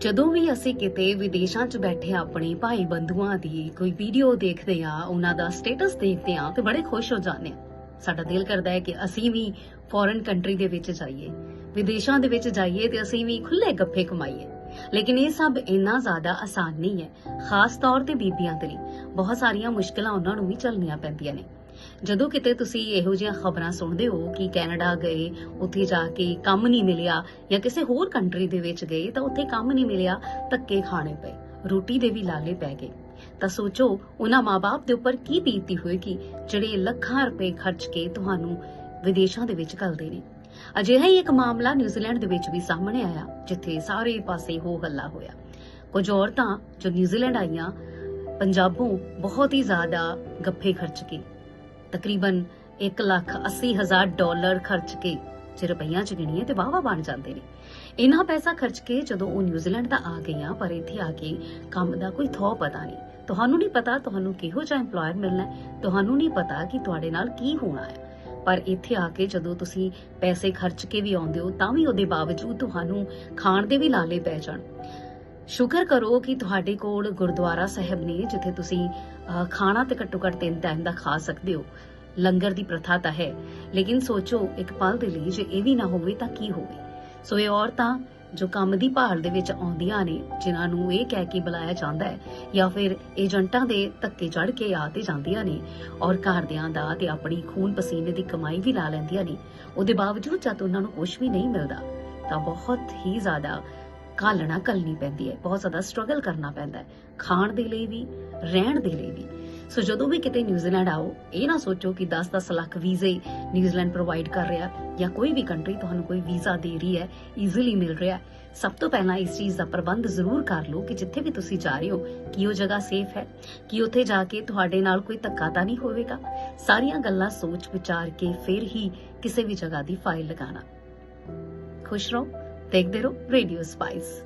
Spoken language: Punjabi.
ਜਦੋਂ ਵੀ ਅਸੀਂ ਕਿਤੇ ਵਿਦੇਸ਼ਾਂ 'ਚ ਬੈਠੇ ਆਪਣੇ ਭਾਈ ਬੰਧੂਆਂ ਦੀ ਕੋਈ ਵੀਡੀਓ ਦੇਖਦੇ ਆ ਉਹਨਾਂ ਦਾ ਸਟੇਟਸ ਦੇਖਦੇ ਆ ਤੇ ਬੜੇ ਖੁਸ਼ ਹੋ ਜਾਂਦੇ ਆ ਸਾਡਾ ਦਿਲ ਕਰਦਾ ਹੈ ਕਿ ਅਸੀਂ ਵੀ ਫੋਰਨ ਕੰਟਰੀ ਦੇ ਵਿੱਚ ਜਾਈਏ, ਵਿਦੇਸ਼ਾਂ ਦੇ ਵਿੱਚ ਜਾਈਏ ਤੇ ਅਸੀਂ ਵੀ ਖੁੱਲੇ ਗੱਫੇ ਕਮਾਈਏ। ਲੇਕਿਨ ਇਹ ਸਭ ਇੰਨਾ ਜ਼ਿਆਦਾ ਆਸਾਨ ਨਹੀਂ ਹੈ। ਖਾਸ ਤੌਰ ਤੇ ਬੀਬੀਆਂ ਦੇ ਲਈ ਬਹੁਤ ਸਾਰੀਆਂ ਮੁਸ਼ਕਲਾਂ ਉਹਨਾਂ ਨੂੰ ਵੀ ਝੱਲਣੀਆਂ ਪੈਂਦੀਆਂ ਨੇ। ਜਦੋਂ ਕਿਤੇ ਤੁਸੀਂ ਇਹੋ ਜਿਹੀਆਂ ਖਬਰਾਂ ਸੁਣਦੇ ਹੋ ਕਿ ਕੈਨੇਡਾ ਗਏ, ਉੱਥੇ ਜਾ ਕੇ ਕੰਮ ਨਹੀਂ ਮਿਲਿਆ ਜਾਂ ਕਿਸੇ ਹੋਰ ਕੰਟਰੀ ਦੇ ਵਿੱਚ ਗਏ, ਤਾਂ ਉੱਥੇ ਕੰਮ ਨਹੀਂ ਮਿਲਿਆ, ਧੱਕੇ ਖਾਣੇ ਪਏ, ਰੋਟੀ ਦੇ ਵੀ ਲਾਲੇ ਪੈ ਗਏ। ਤਾਂ ਸੋਚੋ, ਉਹਨਾਂ ਮਾਪੇ ਦੇ ਉੱਪਰ ਕੀ ਬੀਤਦੀ ਹੋਏਗੀ, ਜਿਹੜੇ ਲੱਖਾਂ ਰੁਪਏ ਖਰਚ ਕੇ ਤੁਹਾਨੂੰ ਵਿਦੇਸ਼ਾਂ ਦੇ ਵਿੱਚ ਘੱਲਦੇ ਨੇ। ਅਜਿਹਾ ਹੀ ਇੱਕ ਮਾਮਲਾ ਨਿਊਜ਼ੀਲੈਂਡ ਦੇ ਵਿੱਚ ਵੀ ਸਾਹਮਣੇ ਆਇਆ, ਜਿੱਥੇ ਸਾਰੇ ਪਾਸੇ ਹੋ ਹੱਲਾ ਹੋਇਆ। ਕੁਝ ਔਰਤਾਂ ਜੋ ਨਿਊਜ਼ੀਲੈਂਡ ਆਈਆਂ, ਪੰਜਾਬੋਂ ਬਹੁਤ ਹੀ ਜ਼ਿਆਦਾ ਗੱਫੇ ਖਰਚ ਕੇ ਤਕਰੀਬਨ 1 ਲੱਖ 80 ਹਜ਼ਾਰ ਡਾਲਰ ਖਰਚ ਕੇ ਜੇ ਰੁਪਈਆਂ ਚ ਗਿਣੀਏ ਤੇ ਵਾਵਾ ਬਣ ਜਾਂਦੇ ਨੇ। ਇੰਨਾ ਪੈਸਾ ਖਰਚ ਕੇ ਜਦੋਂ ਉਹ ਨਿਊਜ਼ੀਲੈਂਡ ਦਾ ਆ ਗਈਆਂ, ਪਰ ਇੱਥੇ ਆ ਕੇ ਕੰਮ ਦਾ ਕੋਈ ਥੋ ਪਤਾ ਨਹੀਂ। ਤੁਹਾਨੂੰ ਨਹੀਂ ਪਤਾ ਤੁਹਾਨੂੰ ਕਿਹੋ ਜਿਹਾ EMPLOYER ਮਿਲਣਾ ਹੈ, ਤੁਹਾਨੂੰ ਨਹੀਂ ਪਤਾ ਕਿ ਤੁਹਾਡੇ ਨਾਲ ਕੀ ਹੋਣਾ ਹੈ। ਪਰ ਇੱਥੇ ਆ ਕੇ ਜਦੋਂ ਤੁਸੀਂ ਪੈਸੇ ਖਰਚ ਕੇ ਵੀ ਆਉਂਦੇ ਹੋ, ਤਾਂ ਵੀ ਉਹਦੇ ਬਾਵਜੂਦ ਤੁਹਾਨੂੰ ਖਾਣ ਦੇ ਵੀ ਲਾਲੇ ਪੈ ਜਾਣ। ਸ਼ੁਕਰ ਕਰੋ ਕਿ ਤੁਹਾਡੇ ਕੋਲ ਗੁਰਦੁਆਰਾ ਸਾਹਿਬ ਨੇ, ਜਿੱਥੇ ਤੁਸੀਂ ਖਾਣਾ ਤੇ ਘੱਟੋ ਘੱਟ ਤਿੰਨ ਟਾਈਮ ਦਾ ਖਾ ਸਕਦੇ ਹੋ। ਲੰਗਰ ਦੀ ਪ੍ਰਥਾ ਤਾਂ ਹੈ, ਲੇਕਿਨ ਸੋਚੋ ਇੱਕ ਪਲ ਦੇ ਲਈ ਜੇ ਇਹ ਵੀ ਨਾ ਹੋਵੇ ਤਾਂ ਕੀ ਹੋਵੇ? ਸੋ ਇਹ ਔਰਤਾਂ ਜੋ ਕੰਮ ਦੀ ਭਾਲ ਦੇ ਵਿੱਚ ਆਉਂਦੀਆਂ ਨੇ, ਜਿਨ੍ਹਾਂ ਨੂੰ ਇਹ ਕਹਿ ਕੇ ਬੁਲਾਇਆ ਜਾਂਦਾ ਹੈ, ਜਾਂ ਫਿਰ ਏਜੰਟਾਂ ਦੇ ਧੱਕੇ ਚੜ ਕੇ ਆ ਤੇ ਜਾਂਦੀਆਂ ਨੇ, ਔਰ ਘਰਦਿਆਂ ਦਾ ਤੇ ਆਪਣੀ ਖੂਨ ਪਸੀਨੇ ਦੀ ਕਮਾਈ ਵੀ ਲਾ ਲੈਂਦੀਆਂ ਨੇ, ਉਹਦੇ ਬਾਵਜੂਦ ਜਦ ਉਹਨਾਂ ਨੂੰ ਕੁਝ ਵੀ ਨਹੀਂ ਮਿਲਦਾ, ਤਾਂ ਬਹੁਤ ਹੀ ਜ਼ਿਆਦਾ ਘਾਲਣਾ ਕਰਨੀ ਪੈਂਦੀ ਹੈ, ਬਹੁਤ ਜ਼ਿਆਦਾ ਸਟਰਗਲ ਕਰਨਾ ਪੈਂਦਾ ਹੈ, ਖਾਣ ਦੇ ਲਈ ਵੀ, ਰਹਿਣ ਦੇ ਲਈ ਵੀ। ਸੋ ਜਦੋਂ ਵੀ ਕਿਤੇ ਨਿਊਜ਼ੀਲੈਂਡ ਆਓ, ਇਹ ਨਾ ਸੋਚੋ ਕਿ 10-10 ਲੱਖ ਵੀਜ਼ੇ ਨਿਊਜ਼ੀਲੈਂਡ ਪ੍ਰੋਵਾਈਡ ਕਰ ਰਿਹਾ ਜਾਂ ਕੋਈ ਵੀ ਕੰਟਰੀ ਤੁਹਾਨੂੰ ਕੋਈ ਵੀਜ਼ਾ ਦੇ ਰਹੀ ਹੈ ਈਜ਼ੀਲੀ ਮਿਲ ਰਿਹਾ ਸਭ ਤੋਂ ਪਹਿਲਾਂ ਇਸ ਚੀਜ਼ ਦਾ ਪ੍ਰਬੰਧ ਜ਼ਰੂਰ ਕਰ ਲਓ ਕਿ ਜਿੱਥੇ ਵੀ ਤੁਸੀਂ ਜਾ ਰਹੇ ਹੋ, ਕਿ ਉਹ ਜਗ੍ਹਾ ਸੇਫ ਹੈ, ਕਿ ਉੱਥੇ ਜਾ ਕੇ ਤੁਹਾਡੇ ਨਾਲ ਕੋਈ ਧੱਕਾ ਤਾਂ ਨਹੀਂ ਹੋਵੇਗਾ। ਸਾਰੀਆਂ ਗੱਲਾਂ ਸੋਚ ਵਿਚਾਰ ਕੇ ਫਿਰ ਹੀ ਕਿਸੇ ਵੀ ਜਗ੍ਹਾ ਦੀ ਫਾਈਲ ਲਗਾਣਾ ਖੁਸ਼ ਰਹੋ। ਦੇਖਦੇ ਰਹੋ ਰੇਡੀਓ ਸਪਾਈਸ।